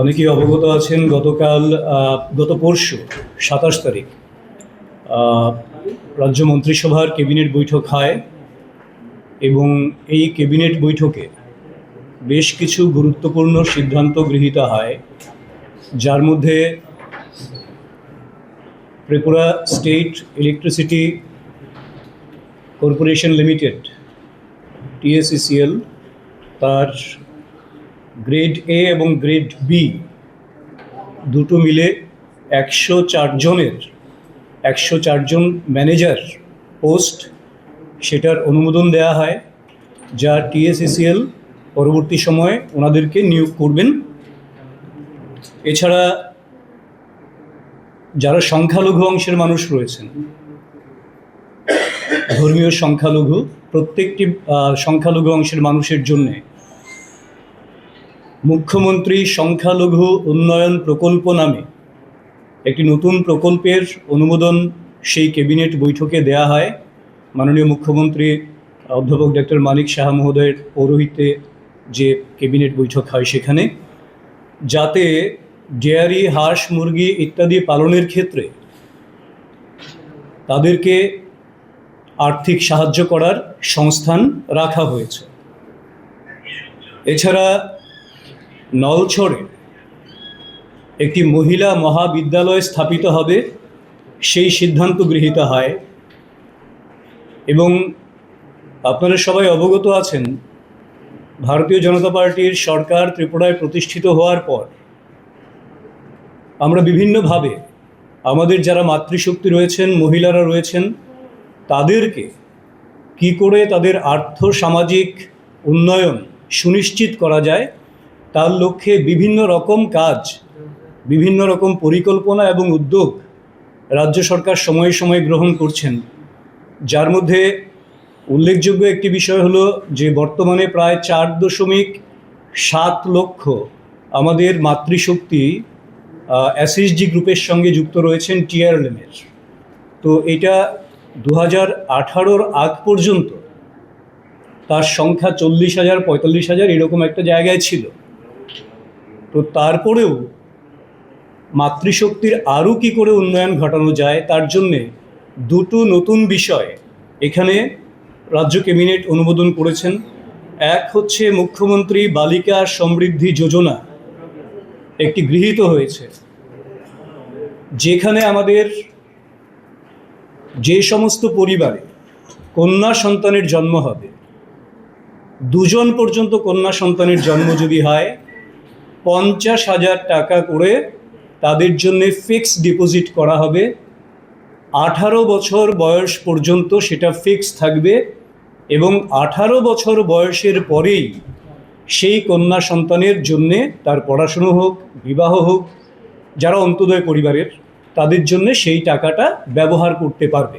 অনেকেই অবগত আছেন, গতকাল গত পরশু, সাতাশ তারিখ রাজ্য মন্ত্রিসভার ক্যাবিনেট বৈঠক হয় এবং এই ক্যাবিনেট বৈঠকে বেশ কিছু গুরুত্বপূর্ণ সিদ্ধান্ত গৃহীত হয়, যার মধ্যে Tripura state electricity corporation limited TSECL তার গ্রেড এ এবং গ্রেড বি দুটো মিলে একশো চারজনের একশো চারজন ম্যানেজার পোস্ট সেটার অনুমোদন দেওয়া হয়, যা টিএসইসিএল পরবর্তী সময়ে ওনাদেরকে নিয়োগ করবেন। এছাড়া যারা সংখ্যালঘু অংশের মানুষ রয়েছেন, ধর্মীয় সংখ্যালঘু, প্রত্যেকটি সংখ্যালঘু অংশের মানুষের জন্যে মুখ্যমন্ত্রী সংখ্যালঘু উন্নয়ন প্রকল্প নামে একটি নতুন প্রকল্পের অনুমোদন সেই ক্যাবিনেট বৈঠকে দেয়া হয়। মাননীয় মুখ্যমন্ত্রী অধ্যাপক ডক্টর মানিক শাহ মহোদয়ের পৌরোহিত্যে যে ক্যাবিনেট বৈঠক হয় সেখানে। যাতে ডেয়ারি, হাঁস, মুরগি ইত্যাদি পালনের ক্ষেত্রে তাদেরকে আর্থিক সাহায্য করার সংস্থান রাখা হয়েছে। এছাড়া নলছড়ে একটি মহিলা মহাবিদ্যালয় স্থাপিত হবে, সেই সিদ্ধান্ত গৃহীত হয়। এবং আপনারা সবাই অবগত আছেন, ভারতীয় জনতা পার্টির সরকার ত্রিপুরায় প্রতিষ্ঠিত হওয়ার পর আমরা বিভিন্নভাবে আমাদের যারা মাতৃশক্তি রয়েছেন, মহিলারা রয়েছেন, তাদেরকে কি করে তাদের আর্থ সামাজিক উন্নয়ন সুনিশ্চিত করা যায় তার লক্ষ্যে বিভিন্ন রকম কাজ, বিভিন্ন রকম পরিকল্পনা এবং উদ্যোগ রাজ্য সরকার সময়ে সময়ে গ্রহণ করছেন। যার মধ্যে উল্লেখযোগ্য একটি বিষয় হলো যে বর্তমানে প্রায় চার দশমিক সাত লক্ষ আমাদের মাতৃশক্তি এসএসজি গ্রুপের সঙ্গে যুক্ত রয়েছেন টিআরএলএমের তো এটা দু হাজার আঠারোর আগ পর্যন্ত তার সংখ্যা চল্লিশ হাজার, পঁয়তাল্লিশ হাজার এরকম একটা জায়গায় ছিল। তো তারপরেও মাতৃশক্তির আরও কি করে উন্নয়ন ঘটানো যায় তার জন্যে দুটো নতুন বিষয় এখানে রাজ্য ক্যাবিনেট অনুমোদন করেছেন। এক হচ্ছে মুখ্যমন্ত্রী বালিকা সমৃদ্ধি যোজনা একটি গৃহীত হয়েছে, যেখানে আমাদের যে সমস্ত পরিবারে কন্যা সন্তানের জন্ম হবে, দুজন পর্যন্ত কন্যা সন্তানের জন্ম যদি হয় পঞ্চাশ হাজার টাকা করে তাদের জন্য ফিক্স ডিপোজিট করা হবে। আঠারো বছর বয়স পর্যন্ত সেটা ফিক্স থাকবে এবং আঠারো বছর বয়সের পরেই সেই কন্যা সন্তানের জন্যে তার পড়াশুনো হোক, বিবাহ হোক, যারা অন্তোদয় পরিবারের, তাদের জন্য সেই টাকাটা ব্যবহার করতে পারবে।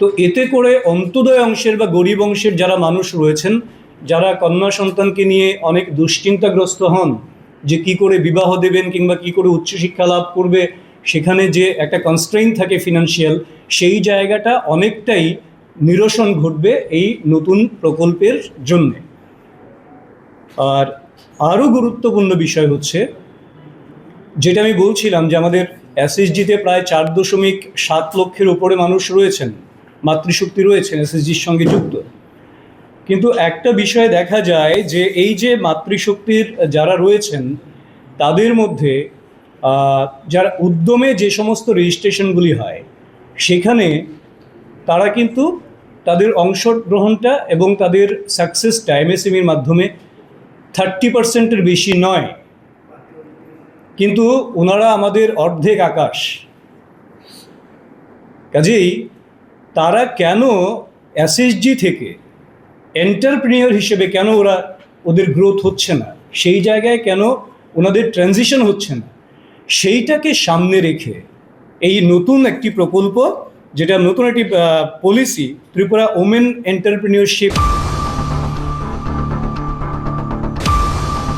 তো এতে করে অন্তোদয় অংশের বা গরিব অংশের যারা মানুষ রয়েছেন যারা কন্যা সন্তানকে নিয়ে অনেক দুশ্চিন্তাগ্রস্ত হন যে কি করে বিবাহ দেবেন কিংবা কি করে উচ্চশিক্ষা লাভ করবে, সেখানে যে একটা কনস্ট্রেইন থাকে ফিনান্সিয়াল সেই জায়গাটা অনেকটাই নিরসন ঘটবে এই নতুন প্রকল্পের জন্যে। আর আরও গুরুত্বপূর্ণ বিষয় হচ্ছে, যেটা আমি বলছিলাম যে আমাদের এসএসজিতে প্রায় চার দশমিক সাত লক্ষের উপরে মানুষ রয়েছেন, মাতৃশক্তি রয়েছেন এসএসজির সঙ্গে যুক্ত। কিন্তু একটা বিষয় দেখা যায় যে এই যে মাতৃশক্তির যারা রয়েছেন, তাদের মধ্যে যারা উদ্যমে যে সমস্ত রেজিস্ট্রেশনগুলি হয়, সেখানে তারা কিন্তু তাদের অংশগ্রহণটা এবং তাদের সাকসেসটা এমএসএমইর মাধ্যমে থার্টি পার্সেন্টের বেশি নয়। কিন্তু ওনারা আমাদের অর্ধেক আকাশ। কাজেই তারা কেন এসএসজি থেকে এন্টারপ্রিনিয়র হিসেবে কেন ওরা ওদের গ্রোথ হচ্ছে না? সেই জায়গায় কেন ওনাদের ট্রানজিশন হচ্ছে না? সেইটাকে সামনে রেখে এই নতুন একটি প্রকল্প, যেটা নতুন একটি পলিসি ত্রিপুরা ওমেন এন্টারপ্রিনিয়রশিপ